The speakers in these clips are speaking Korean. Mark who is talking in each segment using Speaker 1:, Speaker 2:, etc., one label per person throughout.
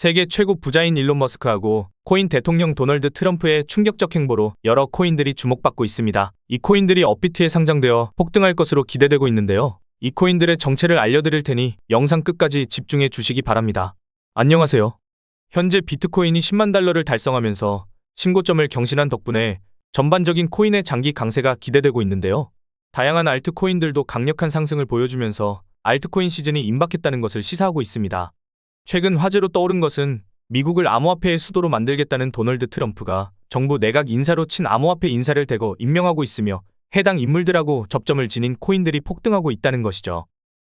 Speaker 1: 세계 최고 부자인 일론 머스크하고 코인 대통령 도널드 트럼프의 충격적 행보로 여러 코인들이 주목받고 있습니다. 이 코인들이 업비트에 상장되어 폭등할 것으로 기대되고 있는데요. 이 코인들의 정체를 알려드릴 테니 영상 끝까지 집중해 주시기 바랍니다. 안녕하세요. 현재 비트코인이 10만 달러를 달성하면서 신고점을 경신한 덕분에 전반적인 코인의 장기 강세가 기대되고 있는데요. 다양한 알트코인들도 강력한 상승을 보여주면서 알트코인 시즌이 임박했다는 것을 시사하고 있습니다. 최근 화제로 떠오른 것은 미국을 암호화폐의 수도로 만들겠다는 도널드 트럼프가 정부 내각 인사로 친 암호화폐 인사를 대거 임명하고 있으며 해당 인물들하고 접점을 지닌 코인들이 폭등하고 있다는 것이죠.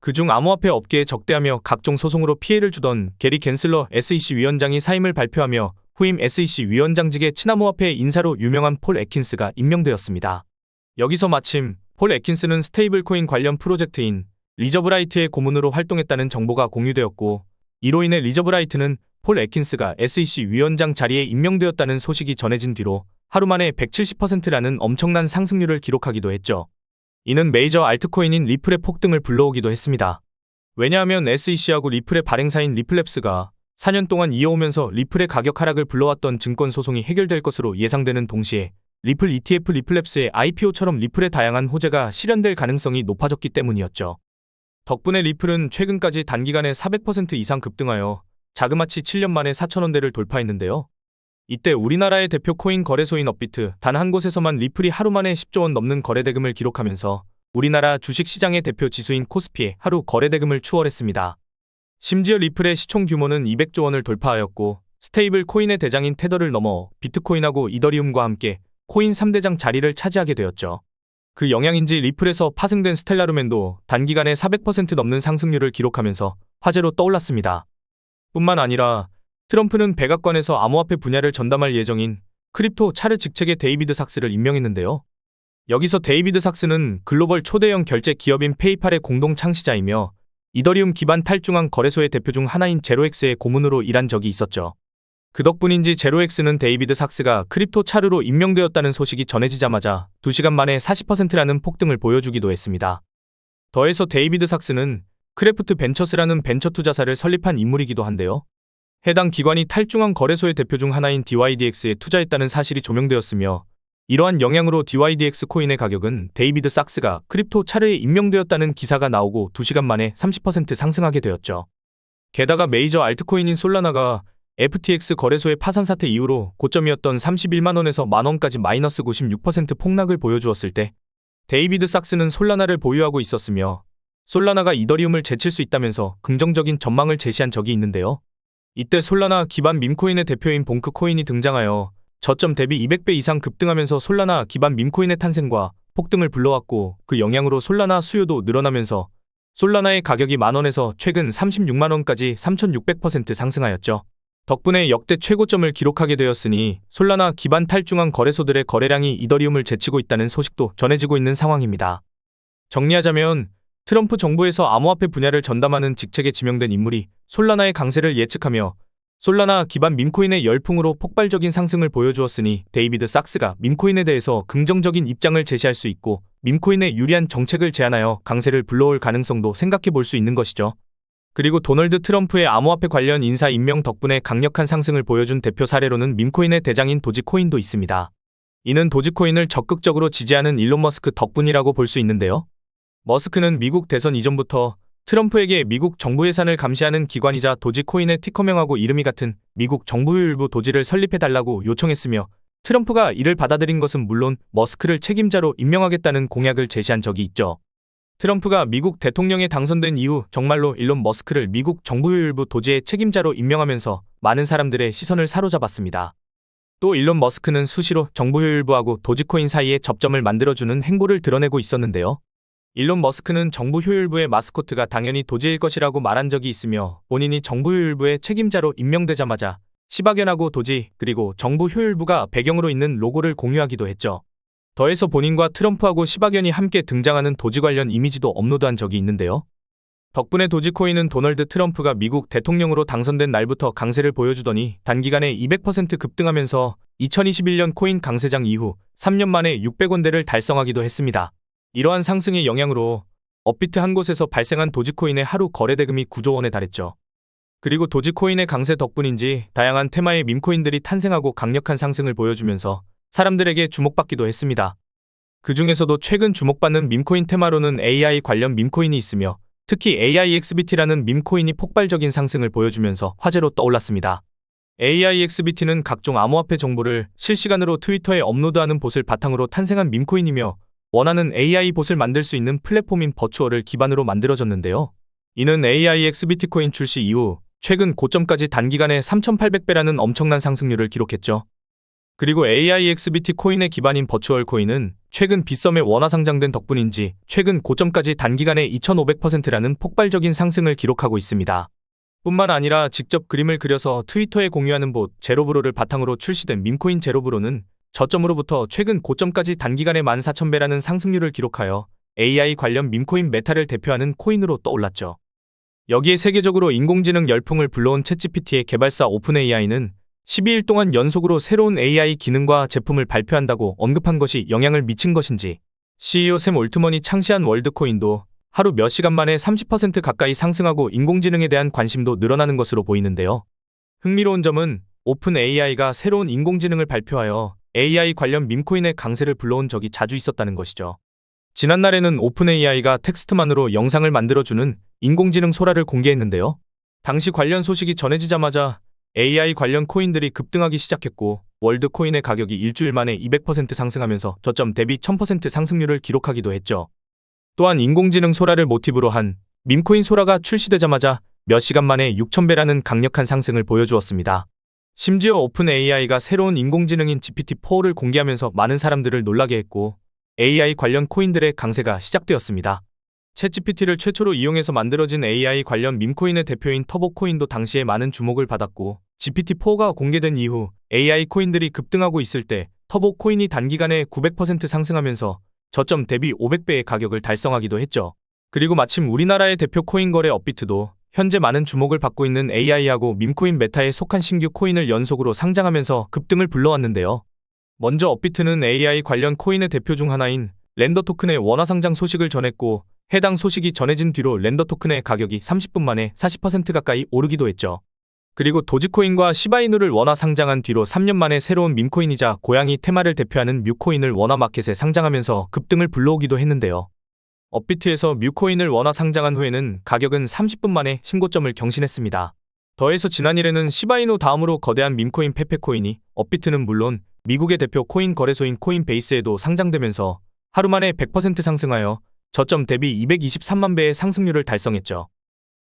Speaker 1: 그중 암호화폐 업계에 적대하며 각종 소송으로 피해를 주던 게리 겐슬러 SEC 위원장이 사임을 발표하며 후임 SEC 위원장직의 친암호화폐 인사로 유명한 폴 에킨스가 임명되었습니다. 여기서 마침 폴 에킨스는 스테이블 코인 관련 프로젝트인 리저브라이트의 고문으로 활동했다는 정보가 공유되었고 이로 인해 리저브라이트는 폴 에킨스가 SEC 위원장 자리에 임명되었다는 소식이 전해진 뒤로 하루 만에 170%라는 엄청난 상승률을 기록하기도 했죠. 이는 메이저 알트코인인 리플의 폭등을 불러오기도 했습니다. 왜냐하면 SEC하고 리플의 발행사인 리플랩스가 4년 동안 이어오면서 리플의 가격 하락을 불러왔던 증권 소송이 해결될 것으로 예상되는 동시에 리플 ETF 리플랩스의 IPO처럼 리플의 다양한 호재가 실현될 가능성이 높아졌기 때문이었죠. 덕분에 리플은 최근까지 단기간에 400% 이상 급등하여 자그마치 7년 만에 4천원대를 돌파했는데요. 이때 우리나라의 대표 코인 거래소인 업비트 단 한 곳에서만 리플이 하루 만에 10조 원 넘는 거래대금을 기록하면서 우리나라 주식시장의 대표 지수인 코스피의 하루 거래대금을 추월했습니다. 심지어 리플의 시총 규모는 200조 원을 돌파하였고 스테이블 코인의 대장인 테더를 넘어 비트코인하고 이더리움과 함께 코인 3대장 자리를 차지하게 되었죠. 그 영향인지 리플에서 파생된 스텔라루멘도 단기간에 400% 넘는 상승률을 기록하면서 화제로 떠올랐습니다. 뿐만 아니라 트럼프는 백악관에서 암호화폐 분야를 전담할 예정인 크립토 차르 직책의 데이비드 삭스를 임명했는데요. 여기서 데이비드 삭스는 글로벌 초대형 결제 기업인 페이팔의 공동 창시자이며 이더리움 기반 탈중앙 거래소의 대표 중 하나인 제로엑스의 고문으로 일한 적이 있었죠. 그 덕분인지 제로엑스는 데이비드 삭스가 크립토 차르로 임명되었다는 소식이 전해지자마자 2시간 만에 40%라는 폭등을 보여주기도 했습니다. 더해서 데이비드 삭스는 크래프트 벤처스라는 벤처 투자사를 설립한 인물이기도 한데요. 해당 기관이 탈중앙 거래소의 대표 중 하나인 DYDX에 투자했다는 사실이 조명되었으며 이러한 영향으로 DYDX 코인의 가격은 데이비드 삭스가 크립토 차르에 임명되었다는 기사가 나오고 2시간 만에 30% 상승하게 되었죠. 게다가 메이저 알트코인인 솔라나가 FTX 거래소의 파산 사태 이후로 고점이었던 31만원에서 만원까지 마이너스 96% 폭락을 보여주었을 때 데이비드 삭스는 솔라나를 보유하고 있었으며 솔라나가 이더리움을 제칠 수 있다면서 긍정적인 전망을 제시한 적이 있는데요. 이때 솔라나 기반 밈코인의 대표인 봉크코인이 등장하여 저점 대비 200배 이상 급등하면서 솔라나 기반 밈코인의 탄생과 폭등을 불러왔고 그 영향으로 솔라나 수요도 늘어나면서 솔라나의 가격이 만원에서 최근 36만원까지 3600% 상승하였죠. 덕분에 역대 최고점을 기록하게 되었으니 솔라나 기반 탈중앙 거래소들의 거래량이 이더리움을 제치고 있다는 소식도 전해지고 있는 상황입니다. 정리하자면 트럼프 정부에서 암호화폐 분야를 전담하는 직책에 지명된 인물이 솔라나의 강세를 예측하며 솔라나 기반 밈코인의 열풍으로 폭발적인 상승을 보여주었으니 데이비드 삭스가 밈코인에 대해서 긍정적인 입장을 제시할 수 있고 밈코인의 유리한 정책을 제안하여 강세를 불러올 가능성도 생각해 볼 수 있는 것이죠. 그리고 도널드 트럼프의 암호화폐 관련 인사 임명 덕분에 강력한 상승을 보여준 대표 사례로는 밈코인의 대장인 도지코인도 있습니다. 이는 도지코인을 적극적으로 지지하는 일론 머스크 덕분이라고 볼 수 있는데요. 머스크는 미국 대선 이전부터 트럼프에게 미국 정부 예산을 감시하는 기관이자 도지코인의 티커명하고 이름이 같은 미국 정부 일부 도지를 설립해달라고 요청했으며 트럼프가 이를 받아들인 것은 물론 머스크를 책임자로 임명하겠다는 공약을 제시한 적이 있죠. 트럼프가 미국 대통령에 당선된 이후 정말로 일론 머스크를 미국 정부 일부 도지의 책임자로 임명하면서 많은 사람들의 시선을 사로잡았습니다. 또 일론 머스크는 수시로 정부 효율부하고 도지코인 사이에 접점을 만들어주는 행보를 드러내고 있었는데요. 일론 머스크는 정부 효율부의 마스코트가 당연히 도지일 것이라고 말한 적이 있으며 본인이 정부 효율부의 책임자로 임명되자마자 시바견하고 도지 그리고 정부 효율부가 배경으로 있는 로고를 공유하기도 했죠. 더해서 본인과 트럼프하고 시바견이 함께 등장하는 도지 관련 이미지도 업로드한 적이 있는데요. 덕분에 도지코인은 도널드 트럼프가 미국 대통령으로 당선된 날부터 강세를 보여주더니 단기간에 200% 급등하면서 2021년 코인 강세장 이후 3년 만에 600원대를 달성하기도 했습니다. 이러한 상승의 영향으로 업비트 한 곳에서 발생한 도지코인의 하루 거래대금이 9조 원에 달했죠. 그리고 도지코인의 강세 덕분인지 다양한 테마의 밈코인들이 탄생하고 강력한 상승을 보여주면서 사람들에게 주목받기도 했습니다. 그 중에서도 최근 주목받는 밈코인 테마로는 AI 관련 밈코인이 있으며 특히 AIXBT라는 밈코인이 폭발적인 상승을 보여주면서 화제로 떠올랐습니다. AIXBT는 각종 암호화폐 정보를 실시간으로 트위터에 업로드하는 봇을 바탕으로 탄생한 밈코인이며 원하는 AI 봇을 만들 수 있는 플랫폼인 버추어를 기반으로 만들어졌는데요. 이는 AIXBT 코인 출시 이후 최근 고점까지 단기간에 3,800배라는 엄청난 상승률을 기록했죠. 그리고 AIXBT 코인의 기반인 버추얼 코인은 최근 빗썸에 원화 상장된 덕분인지 최근 고점까지 단기간에 2,500%라는 폭발적인 상승을 기록하고 있습니다. 뿐만 아니라 직접 그림을 그려서 트위터에 공유하는 봇 제로브로를 바탕으로 출시된 밈코인 제로브로는 저점으로부터 최근 고점까지 단기간에 14,000배라는 상승률을 기록하여 AI 관련 밈코인 메타를 대표하는 코인으로 떠올랐죠. 여기에 세계적으로 인공지능 열풍을 불러온 챗GPT의 개발사 오픈AI는 12일 동안 연속으로 새로운 AI 기능과 제품을 발표한다고 언급한 것이 영향을 미친 것인지 CEO 샘 올트먼이 창시한 월드코인도 하루 몇 시간 만에 30% 가까이 상승하고 인공지능에 대한 관심도 늘어나는 것으로 보이는데요. 흥미로운 점은 오픈 AI가 새로운 인공지능을 발표하여 AI 관련 밈코인의 강세를 불러온 적이 자주 있었다는 것이죠. 지난날에는 오픈 AI가 텍스트만으로 영상을 만들어주는 인공지능 소라를 공개했는데요. 당시 관련 소식이 전해지자마자 AI 관련 코인들이 급등하기 시작했고 월드 코인의 가격이 일주일 만에 200% 상승하면서 저점 대비 1000% 상승률을 기록하기도 했죠. 또한 인공지능 소라를 모티브로 한 밈코인 소라가 출시되자마자 몇 시간 만에 6000배라는 강력한 상승을 보여주었습니다. 심지어 오픈 AI가 새로운 인공지능인 GPT-4를 공개하면서 많은 사람들을 놀라게 했고 AI 관련 코인들의 강세가 시작되었습니다. 챗GPT를 최초로 이용해서 만들어진 AI 관련 밈코인의 대표인 터보코인도 당시에 많은 주목을 받았고 GPT-4가 공개된 이후 AI 코인들이 급등하고 있을 때 터보코인이 단기간에 900% 상승하면서 저점 대비 500배의 가격을 달성하기도 했죠. 그리고 마침 우리나라의 대표 코인 거래 업비트도 현재 많은 주목을 받고 있는 AI하고 밈코인 메타에 속한 신규 코인을 연속으로 상장하면서 급등을 불러왔는데요. 먼저 업비트는 AI 관련 코인의 대표 중 하나인 랜더 토큰의 원화 상장 소식을 전했고 해당 소식이 전해진 뒤로 랜더 토큰의 가격이 30분 만에 40% 가까이 오르기도 했죠. 그리고 도지코인과 시바이누를 원화 상장한 뒤로 3년 만에 새로운 밈코인이자 고양이 테마를 대표하는 뮤코인을 원화 마켓에 상장하면서 급등을 불러오기도 했는데요. 업비트에서 뮤코인을 원화 상장한 후에는 가격은 30분 만에 신고점을 경신했습니다. 더해서 지난일에는 시바이누 다음으로 거대한 밈코인 페페코인이 업비트는 물론 미국의 대표 코인 거래소인 코인베이스에도 상장되면서 하루 만에 100% 상승하여 저점 대비 223만 배의 상승률을 달성했죠.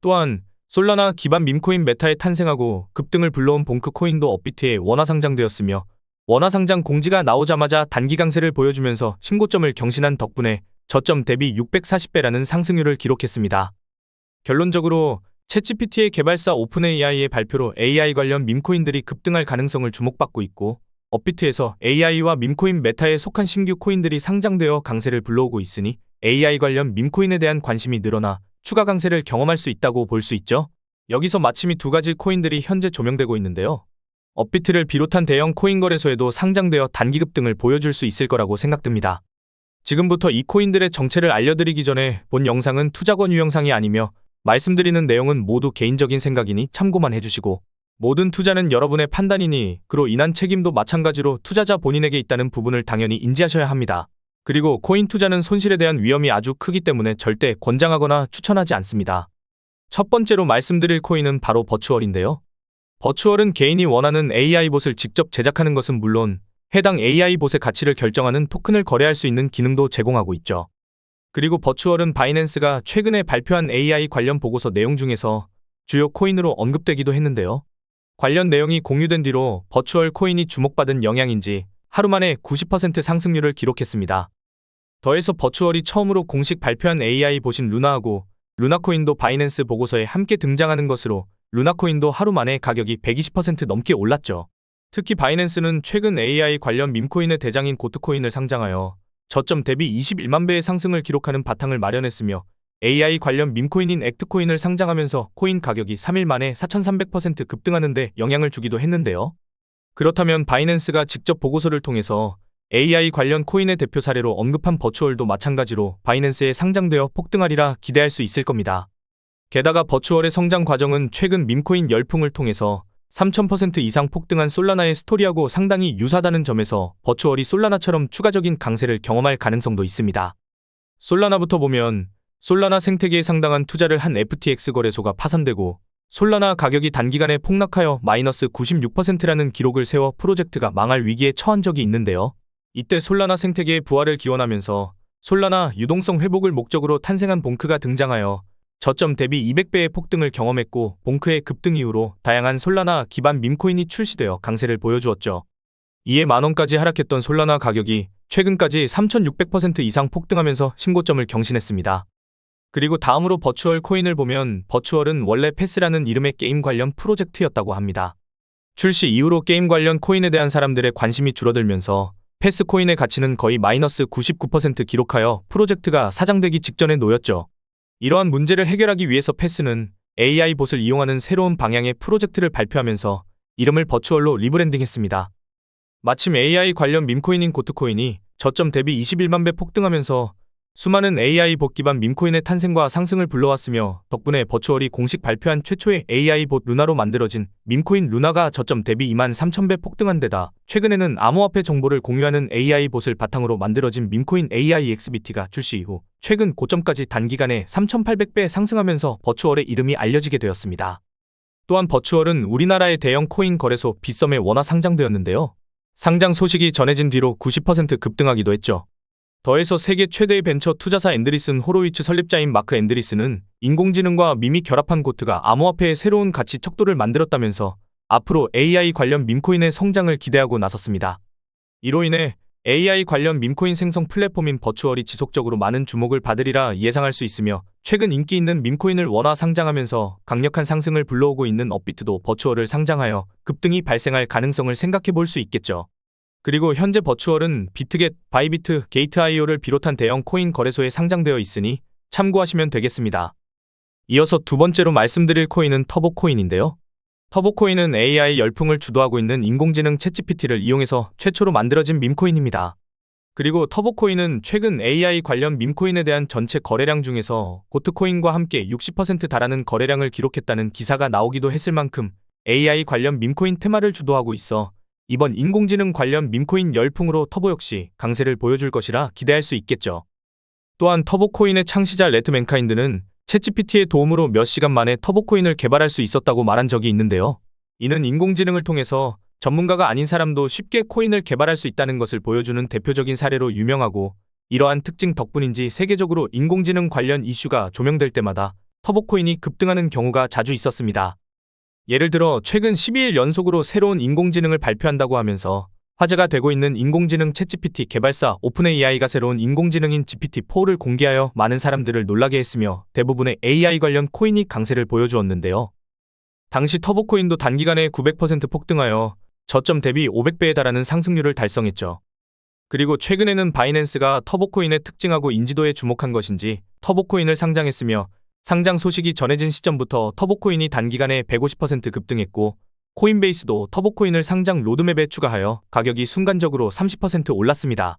Speaker 1: 또한 솔라나 기반 밈코인 메타에 탄생하고 급등을 불러온 봉크 코인도 업비트에 원화 상장되었으며 원화 상장 공지가 나오자마자 단기 강세를 보여주면서 신고점을 경신한 덕분에 저점 대비 640배라는 상승률을 기록했습니다. 결론적으로 챗GPT의 개발사 오픈AI의 발표로 AI 관련 밈코인들이 급등할 가능성을 주목받고 있고 업비트에서 AI와 밈코인 메타에 속한 신규 코인들이 상장되어 강세를 불러오고 있으니 AI 관련 밈코인에 대한 관심이 늘어나 추가 강세를 경험할 수 있다고 볼 수 있죠. 여기서 마침 이 두 가지 코인들이 현재 조명되고 있는데요. 업비트를 비롯한 대형 코인 거래소에도 상장되어 단기 급 등을 보여줄 수 있을 거라고 생각됩니다. 지금부터 이 코인들의 정체를 알려드리기 전에 본 영상은 투자 권 유 영상이 아니며 말씀드리는 내용은 모두 개인적인 생각이니 참고만 해주시고 모든 투자는 여러분의 판단이니 그로 인한 책임도 마찬가지로 투자자 본인에게 있다는 부분을 당연히 인지하셔야 합니다. 그리고 코인 투자는 손실에 대한 위험이 아주 크기 때문에 절대 권장하거나 추천하지 않습니다. 첫 번째로 말씀드릴 코인은 바로 버추얼인데요. 버추얼은 개인이 원하는 AI 봇을 직접 제작하는 것은 물론 해당 AI 봇의 가치를 결정하는 토큰을 거래할 수 있는 기능도 제공하고 있죠. 그리고 버추얼은 바이낸스가 최근에 발표한 AI 관련 보고서 내용 중에서 주요 코인으로 언급되기도 했는데요. 관련 내용이 공유된 뒤로 버추얼 코인이 주목받은 영향인지 하루 만에 90% 상승률을 기록했습니다. 더해서 버추얼이 처음으로 공식 발표한 AI 보신 루나하고 루나코인도 바이낸스 보고서에 함께 등장하는 것으로 루나코인도 하루 만에 가격이 120% 넘게 올랐죠. 특히 바이낸스는 최근 AI 관련 밈코인의 대장인 고트코인을 상장하여 저점 대비 21만 배의 상승을 기록하는 바탕을 마련했으며 AI 관련 밈코인인 액트코인을 상장하면서 코인 가격이 3일 만에 4,300% 급등하는데 영향을 주기도 했는데요. 그렇다면 바이낸스가 직접 보고서를 통해서 AI 관련 코인의 대표 사례로 언급한 버추얼도 마찬가지로 바이낸스에 상장되어 폭등하리라 기대할 수 있을 겁니다. 게다가 버추얼의 성장 과정은 최근 밈코인 열풍을 통해서 3000% 이상 폭등한 솔라나의 스토리하고 상당히 유사하다는 점에서 버추얼이 솔라나처럼 추가적인 강세를 경험할 가능성도 있습니다. 솔라나부터 보면 솔라나 생태계에 상당한 투자를 한 FTX 거래소가 파산되고 솔라나 가격이 단기간에 폭락하여 마이너스 96%라는 기록을 세워 프로젝트가 망할 위기에 처한 적이 있는데요. 이때 솔라나 생태계의 부활을 기원하면서 솔라나 유동성 회복을 목적으로 탄생한 봉크가 등장하여 저점 대비 200배의 폭등을 경험했고 봉크의 급등 이후로 다양한 솔라나 기반 밈코인이 출시되어 강세를 보여주었죠. 이에 만원까지 하락했던 솔라나 가격이 최근까지 3600% 이상 폭등하면서 신고점을 경신했습니다. 그리고 다음으로 버추얼 코인을 보면 버추얼은 원래 패스라는 이름의 게임 관련 프로젝트였다고 합니다. 출시 이후로 게임 관련 코인에 대한 사람들의 관심이 줄어들면서 패스 코인의 가치는 거의 마이너스 99% 기록하여 프로젝트가 사장되기 직전에 놓였죠. 이러한 문제를 해결하기 위해서 패스는 AI 봇을 이용하는 새로운 방향의 프로젝트를 발표하면서 이름을 버추얼로 리브랜딩했습니다. 마침 AI 관련 밈코인인 고트코인이 저점 대비 21만 배 폭등하면서 수많은 AI 봇 기반 밈코인의 탄생과 상승을 불러왔으며 덕분에 버추얼이 공식 발표한 최초의 AI 봇 루나로 만들어진 밈코인 루나가 저점 대비 2만 3천 배 폭등한 데다 최근에는 암호화폐 정보를 공유하는 AI 봇을 바탕으로 만들어진 밈코인 AIXBT가 출시 이후 최근 고점까지 단기간에 3,800배 상승하면서 버추얼의 이름이 알려지게 되었습니다. 또한 버추얼은 우리나라의 대형 코인 거래소 빗썸에 원화 상장되었는데요. 상장 소식이 전해진 뒤로 90% 급등하기도 했죠. 더해서 세계 최대의 벤처 투자사 앤드리슨 호로위츠 설립자인 마크 앤드리슨은 인공지능과 밈이 결합한 고트가 암호화폐의 새로운 가치 척도를 만들었다면서 앞으로 AI 관련 밈코인의 성장을 기대하고 나섰습니다. 이로 인해 AI 관련 밈코인 생성 플랫폼인 버추얼이 지속적으로 많은 주목을 받으리라 예상할 수 있으며 최근 인기 있는 밈코인을 원화 상장하면서 강력한 상승을 불러오고 있는 업비트도 버추얼을 상장하여 급등이 발생할 가능성을 생각해 볼 수 있겠죠. 그리고 현재 버추얼은 비트겟, 바이비트, 게이트아이오를 비롯한 대형 코인 거래소에 상장되어 있으니 참고하시면 되겠습니다. 이어서 두 번째로 말씀드릴 코인은 터보코인인데요. 터보코인은 AI 열풍을 주도하고 있는 인공지능 챗GPT를 이용해서 최초로 만들어진 밈코인입니다. 그리고 터보코인은 최근 AI 관련 밈코인에 대한 전체 거래량 중에서 고트코인과 함께 60% 달하는 거래량을 기록했다는 기사가 나오기도 했을 만큼 AI 관련 밈코인 테마를 주도하고 있어 이번 인공지능 관련 밈코인 열풍으로 터보 역시 강세를 보여줄 것이라 기대할 수 있겠죠. 또한 터보코인의 창시자 레트 맨카인드는 챗GPT의 도움으로 몇 시간 만에 터보코인을 개발할 수 있었다고 말한 적이 있는데요. 이는 인공지능을 통해서 전문가가 아닌 사람도 쉽게 코인을 개발할 수 있다는 것을 보여주는 대표적인 사례로 유명하고 이러한 특징 덕분인지 세계적으로 인공지능 관련 이슈가 조명될 때마다 터보코인이 급등하는 경우가 자주 있었습니다. 예를 들어 최근 12일 연속으로 새로운 인공지능을 발표한다고 하면서 화제가 되고 있는 인공지능 챗GPT 개발사 오픈AI가 새로운 인공지능인 GPT-4를 공개하여 많은 사람들을 놀라게 했으며 대부분의 AI 관련 코인이 강세를 보여주었는데요. 당시 터보코인도 단기간에 900% 폭등하여 저점 대비 500배에 달하는 상승률을 달성했죠. 그리고 최근에는 바이낸스가 터보코인의 특징하고 인지도에 주목한 것인지 터보코인을 상장했으며 상장 소식이 전해진 시점부터 터보코인이 단기간에 150% 급등했고 코인베이스도 터보코인을 상장 로드맵에 추가하여 가격이 순간적으로 30% 올랐습니다.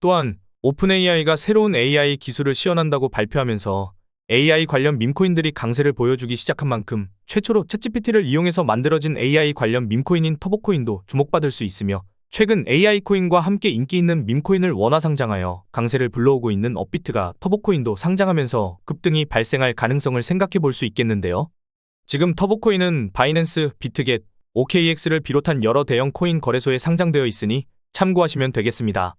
Speaker 1: 또한 오픈AI가 새로운 AI 기술을 시연한다고 발표하면서 AI 관련 밈코인들이 강세를 보여주기 시작한 만큼 최초로 챗GPT를 이용해서 만들어진 AI 관련 밈코인인 터보코인도 주목받을 수 있으며 최근 AI 코인과 함께 인기 있는 밈코인을 원화 상장하여 강세를 불러오고 있는 업비트가 터보코인도 상장하면서 급등이 발생할 가능성을 생각해 볼 수 있겠는데요. 지금 터보코인은 바이낸스, 비트겟, OKX를 비롯한 여러 대형 코인 거래소에 상장되어 있으니 참고하시면 되겠습니다.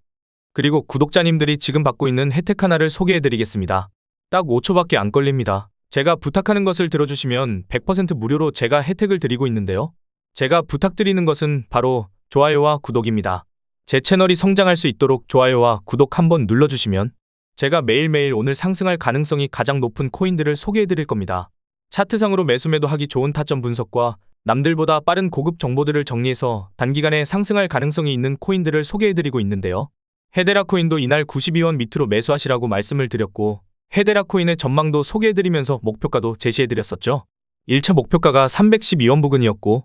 Speaker 1: 그리고 구독자님들이 지금 받고 있는 혜택 하나를 소개해 드리겠습니다. 딱 5초밖에 안 걸립니다. 제가 부탁하는 것을 들어주시면 100% 무료로 제가 혜택을 드리고 있는데요. 제가 부탁드리는 것은 바로 좋아요와 구독입니다. 제 채널이 성장할 수 있도록 좋아요와 구독 한번 눌러주시면 제가 매일매일 오늘 상승할 가능성이 가장 높은 코인들을 소개해드릴 겁니다. 차트상으로 매수 매도 하기 좋은 타점 분석과 남들보다 빠른 고급 정보들을 정리해서 단기간에 상승할 가능성이 있는 코인들을 소개해드리고 있는데요. 헤데라 코인도 이날 92원 밑으로 매수하시라고 말씀을 드렸고 헤데라 코인의 전망도 소개해드리면서 목표가도 제시해드렸었죠. 1차 목표가가 312원 부근이었고